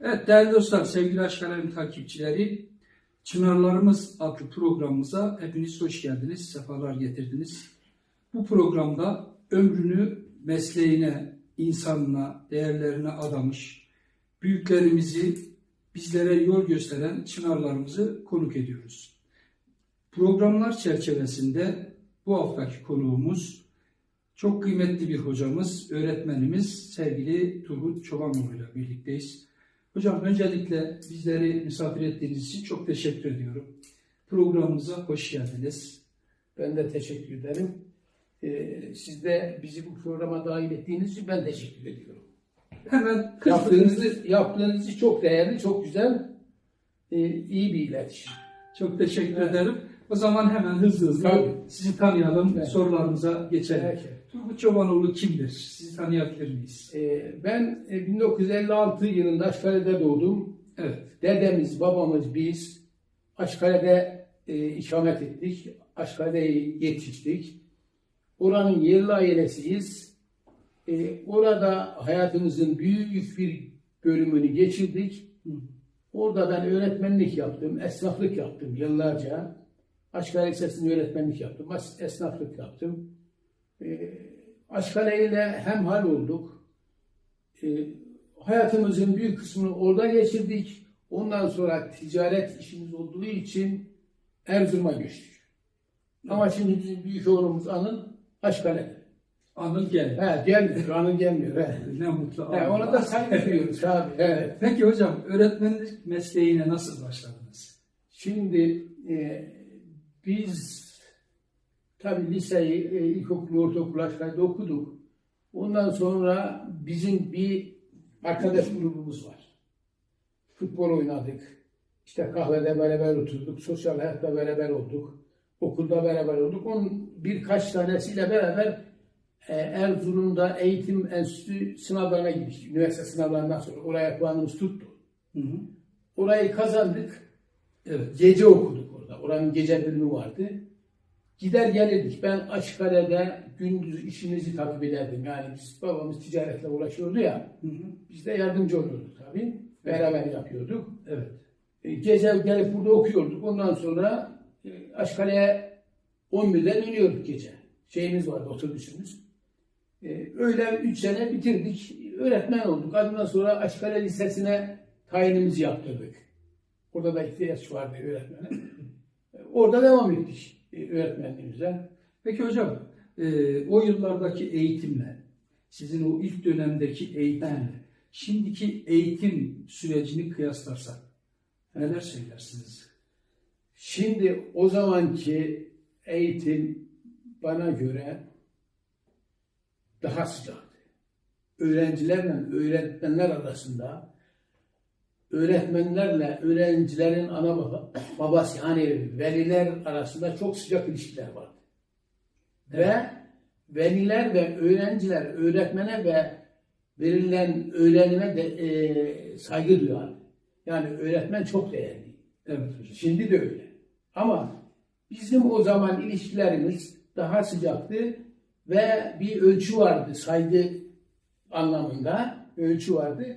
Evet değerli dostlar, sevgili Aşk takipçileri, Çınarlarımız adlı programımıza hepiniz hoş geldiniz, sefalar getirdiniz. Bu programda ömrünü mesleğine, insanına, değerlerine adamış, büyüklerimizi bizlere yol gösteren çınarlarımızı konuk ediyoruz. Programlar çerçevesinde bu haftaki konuğumuz çok kıymetli bir hocamız, öğretmenimiz sevgili Turgut Çobanoğlu ile birlikteyiz. Hocam öncelikle bizleri misafir ettiğiniz için çok teşekkür ediyorum. Programımıza hoş geldiniz. Ben de teşekkür ederim. Ee, siz de bizi bu programa dahil ettiğiniz için ben teşekkür ediyorum. Hemen Yaptığınız, yaptığınız iş çok değerli, çok güzel, ee, iyi bir iletişim. çok teşekkür ederim. O zaman hemen hızlı hızlı Tabii. sizi tanıyalım, Evet. sorularımıza geçelim. Peki. Turgut Çobanoğlu kimdir? Sizi tanıyabilir miyiz? Ee, ben e, 1956 yılında Aşkale'de doğdum. Evet. Dedemiz, babamız, biz Aşkale'de e, ikamet ettik. Aşkale'de yetiştik. Oranın yerli ailesiyiz. E, orada hayatımızın büyük bir bölümünü geçirdik. Hı. Orada ben öğretmenlik yaptım, esnaflık yaptım yıllarca. Aşkale Lisesi'nde öğretmenlik yaptım, es- esnaflık yaptım. E, Aşkale ile hemhal olduk. E, hayatımızın büyük kısmını orada geçirdik. Ondan sonra ticaret işimiz olduğu için Erzurum'a göçtük. Ama şimdi bizim büyük oğlumuz Anıl Aşkale'de. Anıl gel. He, gelmiyor, Anıl gelmiyor. He. Ne mutlu. He, ona da saygı duyuyoruz abi. Evet. Peki hocam öğretmenlik mesleğine nasıl başladınız? Şimdi e, biz tabii liseyi, e, ilkokulu, ortaokulu aşağıda okuduk. Ondan sonra bizim bir arkadaş grubumuz var. Futbol oynadık. İşte kahvede beraber oturduk. Sosyal hayatta beraber olduk. Okulda beraber olduk. Onun birkaç tanesiyle beraber e, Erzurum'da eğitim enstitü sınavlarına gittik. Üniversite sınavlarından sonra oraya puanımız tuttu. Hı hı. Orayı kazandık. Evet. Gece okuduk. Oranın gece bölümü vardı. Gider gelirdik. Ben Aşkale'de gündüz işimizi takip ederdim. Yani biz babamız ticaretle uğraşıyordu ya. Hı hı. Biz de yardımcı oluyorduk tabii. Beraber yapıyorduk. Evet. E, Gece gelip burada okuyorduk. Ondan sonra e, Aşkale'ye 11'den iniyorduk gece. Şeyimiz vardı, otobüsümüz. E, öyle 3 sene bitirdik. Öğretmen olduk. Ondan sonra Aşkale Lisesi'ne tayinimizi yaptırdık. Orada da ihtiyaç vardı öğretmene. Orada devam ettik e, öğretmenliğimize. Peki hocam e, o yıllardaki eğitimle sizin o ilk dönemdeki eğitimle şimdiki eğitim sürecini kıyaslarsak neler söylersiniz? Şimdi o zamanki eğitim bana göre daha sıcaktı. Öğrencilerle öğretmenler arasında öğretmenlerle öğrencilerin ana baba, babası yani veliler arasında çok sıcak ilişkiler vardı. Ve veliler ve öğrenciler öğretmene ve verilen öğrenime de e, saygı duyardı. Yani öğretmen çok değerli. Evet hocam. Şimdi de öyle. Ama bizim o zaman ilişkilerimiz daha sıcaktı ve bir ölçü vardı saygı anlamında ölçü vardı.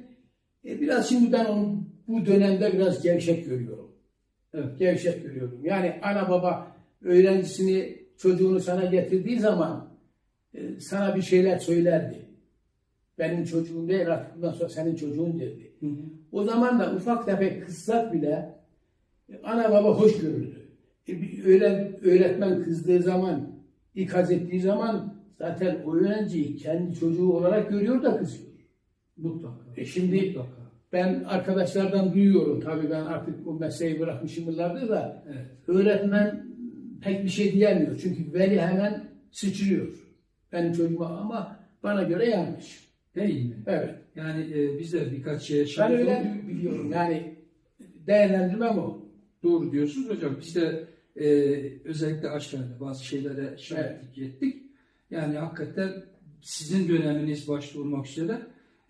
E biraz şimdi ben onu bu dönemde biraz gevşek görüyorum. Evet. Gevşek görüyorum. Yani ana baba öğrencisini çocuğunu sana getirdiği zaman e, sana bir şeyler söylerdi. Benim çocuğum değil artık bundan sonra senin çocuğun derdi. Hı hı. O zaman da ufak tefek kızsak bile ana baba hoş görürdü. E, bir öğren, öğretmen kızdığı zaman, ikaz ettiği zaman zaten o öğrenciyi kendi çocuğu olarak görüyor da kızıyor. Mutlaka. E şimdi- Mutlaka. Ben arkadaşlardan duyuyorum. Tabii ben artık o mesleği bırakmışım yıllardır da Evet. öğretmen pek bir şey diyemiyor. Çünkü veli hemen sıçrıyor. Benim çocuğuma ama bana göre yanlış. Değil mi? Evet. Yani e, biz de birkaç şeye Ben şahit öyle olduk. biliyorum. Yani değerlendirmem o. Doğru diyorsunuz hocam. Biz de e, özellikle aşağıda bazı şeylere şahitlik ettik. Yani hakikaten sizin döneminiz başta olmak üzere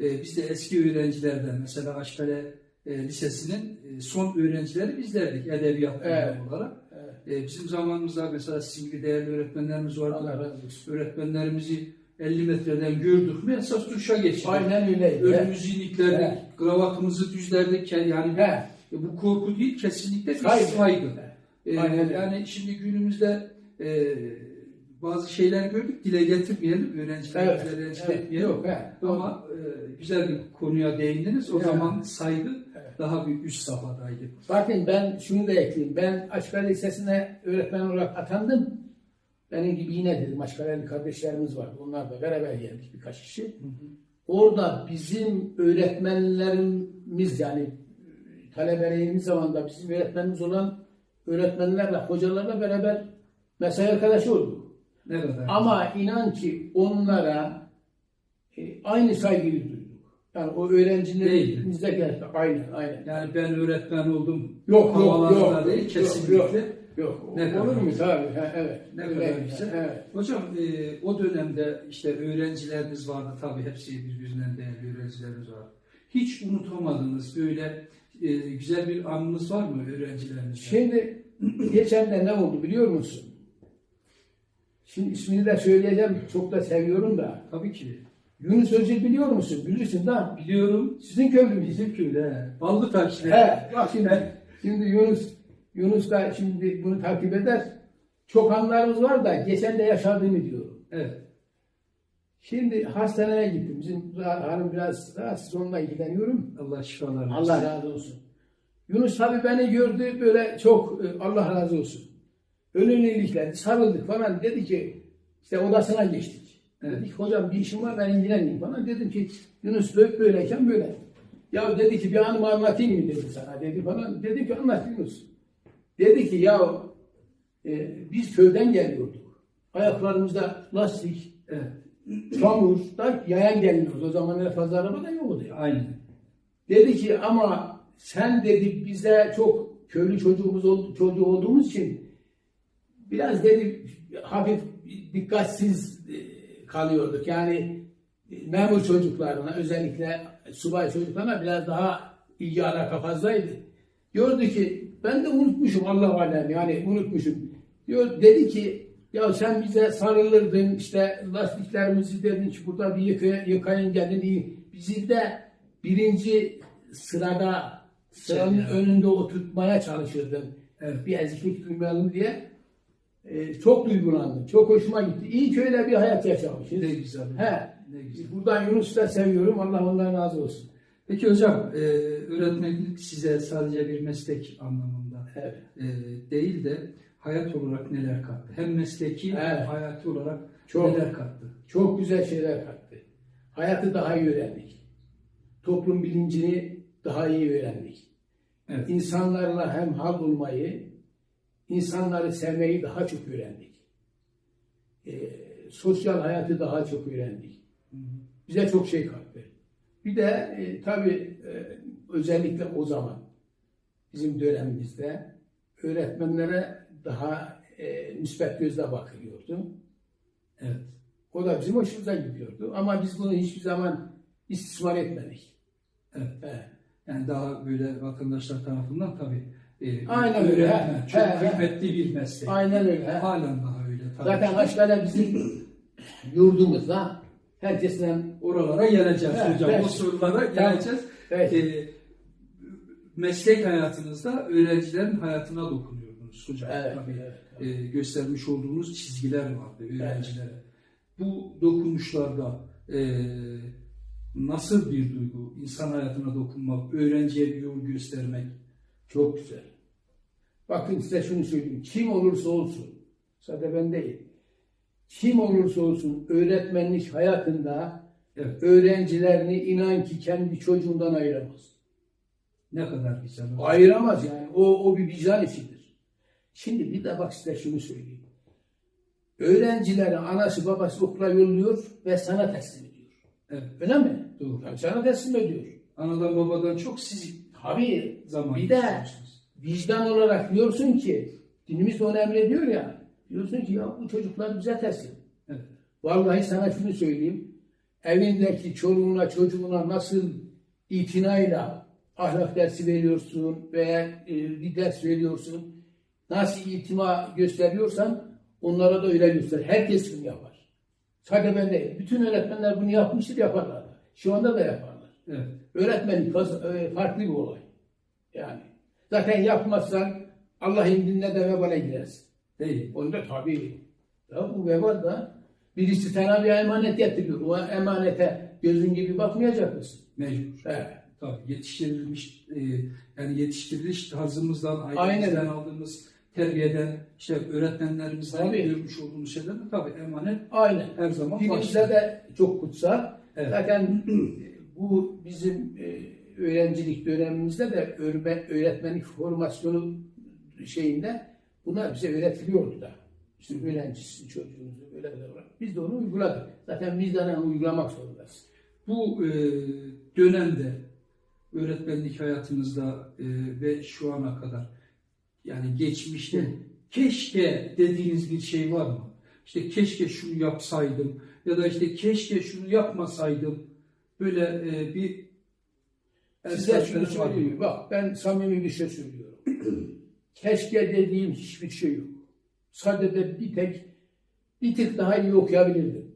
e, biz de eski öğrencilerden mesela Aşkale e, Lisesi'nin e, son öğrencileri bizlerdik edebiyat Evet. olarak. Evet. E, bizim zamanımızda mesela sizin gibi değerli öğretmenlerimiz vardı. Öğretmenlerimizi 50 metreden gördük mü esas duşa geçtik. Aynen öyle. Önümüzü iliklerdik, kravatımızı düzlerdik. Yani He. bu korku değil kesinlikle bir Saygı. saygı. E, yani şimdi günümüzde e, bazı şeyler gördük dile getirmeyelim, öğrencilerimize Evet. rencide Evet. etmeyelim. Yok, he. Ama e, güzel bir konuya değindiniz. O Evet. zaman saygı Evet. daha bir üst safhadaydı. Bakın ben şunu da ekleyeyim. Ben Aşkale Lisesi'ne öğretmen olarak atandım. Benim gibi yine dedim Aşkaleli kardeşlerimiz vardı. Onlar da beraber geldik birkaç kişi. Orada bizim öğretmenlerimiz yani talebeliğimiz zamanında bizim öğretmenimiz olan öğretmenlerle, hocalarla beraber mesai arkadaşı olduk. Ne kadar? Ama inan ki onlara e, aynı saygıyı duyduk. Yani o öğrencilerimizde geldi. Aynen, aynen. Yani ben öğretmen oldum. Yok, yok, yok, değil yok, kesinlikle. yok. Yok, Ne olur kadar mu güzel. tabii? Ha, evet. Ne kadar güzel. Evet. Hocam e, o dönemde işte öğrencileriniz vardı tabii hepsi birbirinden değerli öğrencileriniz var. Hiç unutamadığınız böyle e, güzel bir anınız var mı öğrencilerinizle? Şimdi geçen de ne oldu biliyor musun? Şimdi ismini de söyleyeceğim. Çok da seviyorum da. Tabii ki. Yunus Özil biliyor musun? Bilirsin da. Biliyorum. Sizin köylü müsün? Bizim köyde he. Ballı takip He, bak şimdi, şimdi Yunus, Yunus da şimdi bunu takip eder. Çok anlarımız var da geçen de yaşadığını diyorum. Evet. Şimdi hastaneye gittim. Bizim hanım biraz rahatsız onunla ilgileniyorum. Allah şifalar versin. Allah razı olsun. Yunus tabi beni gördü böyle çok e, Allah razı olsun. İliklendi, sarıldık falan. Dedi ki işte odasına geçtik. Evet. Dedik hocam bir işim var ben ilgilenmeyeyim falan. Dedim ki Yunus böyle böyleyken böyle. Ya dedi ki bir anımı anlatayım mı dedim sana dedi falan. Dedim ki anlat Yunus. Dedi ki ya e, biz köyden geliyorduk. Ayaklarımızda lastik, Evet. çamur da yayan gelmiyordu. O zaman öyle fazla araba da yoktu ya. Aynen. Dedi ki ama sen dedi bize çok köylü çocuğumuz oldu, çocuğu olduğumuz için biraz dedi hafif dikkatsiz e, kalıyorduk. Yani e, memur çocuklarına özellikle subay çocuklarına biraz daha ilgi alaka fazlaydı. Diyordu ki ben de unutmuşum Allah alem yani unutmuşum. Diyor, dedi ki ya sen bize sarılırdın işte lastiklerimizi dedin ki burada bir yıkayın, yıkayın gelin iyi. Bizi de birinci sırada sıranın Şey, evet. önünde oturtmaya çalışırdın. Evet. Bir eziklik duymayalım diye. Ee, çok duygulandım. Çok hoşuma gitti. İyi ki öyle bir hayat yaşamışız. Ne güzel. He. Ne güzel. Buradan Yunus'u da seviyorum. Allah ondan razı olsun. Peki hocam, e, öğretmenlik size sadece bir meslek anlamında Evet. e, değil de hayat olarak neler kattı? Hem mesleki hem Evet. hayatı olarak Çok. neler kattı? Çok güzel şeyler kattı. Hayatı daha iyi öğrendik. Toplum bilincini daha iyi öğrendik. Evet. İnsanlarla hem hal olmayı, insanları sevmeyi daha çok öğrendik. Ee, sosyal hayatı daha çok öğrendik. Bize çok şey kattı. Bir de e, tabii e, özellikle o zaman bizim dönemimizde öğretmenlere daha e, müsbet gözle bakılıyordu. Evet. O da bizim hoşumuza gidiyordu. Ama biz bunu hiçbir zaman istismar etmedik. Evet. Evet. Yani daha böyle vatandaşlar tarafından tabii e, Aynen öyle, öğretmen he. çok He, he. kıymetli bir meslek. Aynen öyle. Halen daha öyle tabii. Zaten Aşkale bizim yurdumuzda herkesten Oralara geleceğiz Evet, hocam. evet. O sorulara geleceğiz. Evet. E, meslek hayatınızda öğrencilerin hayatına dokunuyordunuz hocam. Evet, Tabii. evet, e, göstermiş olduğunuz çizgiler vardı öğrencilere. Bu dokunuşlarda e, nasıl bir duygu? İnsan hayatına dokunmak, öğrenciye bir yol göstermek. çok güzel. Bakın size şunu söyleyeyim. Kim olursa olsun, sadece ben değil. Kim olursa olsun öğretmenlik hayatında Evet. öğrencilerini inan ki kendi çocuğundan ayıramaz. Ne kadar güzel. Ayıramaz yani. O, o bir vicdan işidir. Şimdi bir de bak size şunu söyleyeyim. Öğrencileri anası babası okula yolluyor ve sana teslim ediyor. Evet. Öyle mi? Doğru. Yani sana teslim ediyor. Anadan babadan çok siz Tabii zaman bir de. Vicdan olarak diyorsun ki dinimiz onu emrediyor ya. Diyorsun ki ya bu çocuklar bize teslim. Evet. Vallahi sana şunu söyleyeyim. Evindeki çoluğuna çocuğuna nasıl itinayla ahlak dersi veriyorsun veya e, bir ders veriyorsun. Nasıl itima gösteriyorsan onlara da öyle göster. Herkes bunu yapar. Sadece ben değil. Bütün öğretmenler bunu yapmıştır, yaparlar. Şu anda da yaparlar. Evet. Öğretmenin kaz- e, farklı bir olay. Yani. Zaten yapmazsan Allah indinde de vebale girersin. Değil. Onda tabii. Ya bu vebal da birisi sana bir emanet getiriyor. O emanete gözün gibi bakmayacak mısın? Mecbur. Evet. Tabii yetiştirilmiş e, yani yetiştiriliş tarzımızdan, ailemizden aldığımız terbiyeden, işte öğretmenlerimizden Tabii. görmüş olduğumuz şeylerden tabii emanet Aynen. her zaman Dinimizde başlar. de çok kutsal. Evet. Zaten bu bizim e, öğrencilik dönemimizde de örme, öğretmenlik formasyonu şeyinde bunlar bize öğretiliyordu da. İşte öğrencisin çocuğunuzu böyle böyle olarak. Biz de onu uyguladık. Zaten vicdanen uygulamak zorundayız. Bu e, dönemde öğretmenlik hayatınızda e, ve şu ana kadar yani geçmişte Hı. keşke dediğiniz bir şey var mı? İşte keşke şunu yapsaydım ya da işte keşke şunu yapmasaydım böyle e, bir Size şunu söyleyeyim. Bak ben samimi bir şey söylüyorum. Keşke dediğim hiçbir şey yok. Sadece bir tek bir tık daha iyi okuyabilirdim.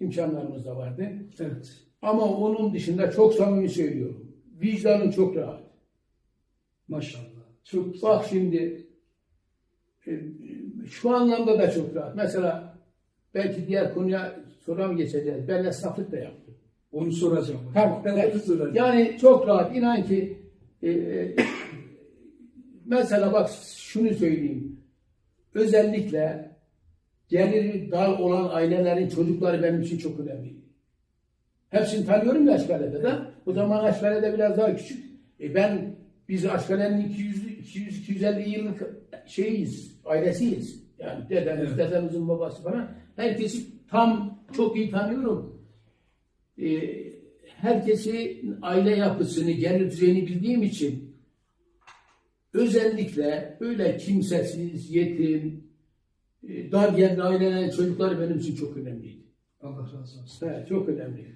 İmkanlarımız da vardı. Evet. Ama onun dışında çok samimi söylüyorum. Vicdanım çok rahat. Maşallah. Çok güzel. Bak şimdi e, şu anlamda da çok rahat. Mesela belki diğer konuya sonra mı geçeceğiz? Ben esnaflık da yaptım. Onu soracağım. Tamam. Ben evet. onu soracağım. Yani çok rahat. İnan ki e, e, mesela bak şunu söyleyeyim. Özellikle geliri dar olan ailelerin çocukları benim için çok önemli. Hepsini tanıyorum ya Aşkale'de de. O zaman Aşkale'de biraz daha küçük. E ben biz Aşkale'nin 200 200 250 yıllık şeyiz, ailesiyiz. Yani dedemiz, Evet. dedemizin babası falan. Herkesi tam çok iyi tanıyorum. E, herkesi aile yapısını, gelir düzeyini bildiğim için özellikle böyle kimsesiz, yetim, e, dar gelirli ailelerin çocukları benim için çok önemliydi. Allah razı olsun. Evet, çok önemli.